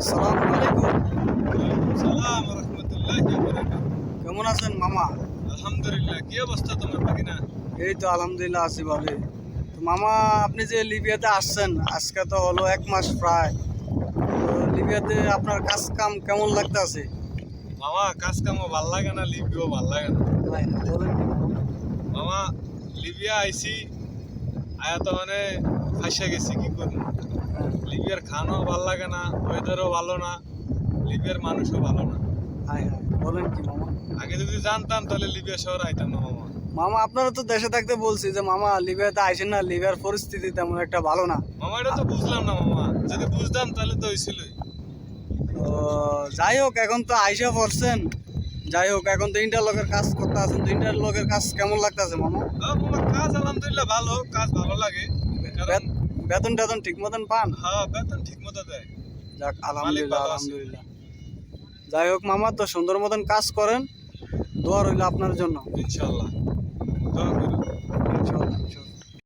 আসসালামু আলাইকুম। সালাম রহমতুল্লাহ কেমন আছেন মামা? আলহামদুলিল্লাহ কি অবস্থা তোমার বাকিনা এই তো আলহামদুলিল্লাহ আছি ভালোই। তো মামা আপনি যে লিবিয়াতে আসছেন আজকে তো হলো এক মাস প্রায়। তো লিবিয়াতে আপনার কাজ কাম কেমন লাগতেছে? মামা কাজ কামও ভালো লাগে না লিবিও ভালো লাগে না। মামা? লিবিয়া আইছি আয়া তো মানে ফাইসা গেছি কি করব? লিবিয়ার খানাও ভালো লাগে না ওয়েদারও ভালো না লিবিয়ার মানুষও ভালো না। হায় হায় বলেন কি মামা? আগে যদি জানতাম তাহলে লিবিয়া শহর আইতাম না মামা। মামা আপনারা তো দেশে থাকতে বলছি যে মামা লিবিয়াতে আইসেন না লিবিয়ার পরিস্থিতি তেমন একটা ভালো না। মামা এটা তো বুঝলাম না মামা। যদি বুঝতাম তাহলে তো হয়েছিলই তো যাই হোক এখন তো আইসা পড়ছেন। যাই হোক এখন তো ইন্টারলকের কাজ করতে আছেন। তো ইন্টারলকের কাজ কেমন লাগতেছে মামা? মামা কাজ আলহামদুলিল্লাহ ভালো কাজ ভালো লাগে। কারণ বেতন টেতন ঠিক মতন পান? হ্যাঁ বেতন ঠিক মতো দেয়। যাক আলহামদুলিল্লাহ আলহামদুলিল্লাহ। যাই হোক মামা তো সুন্দর মতন কাজ করেন দোয়া রইল আপনার জন্য। ইনশাল্লাহ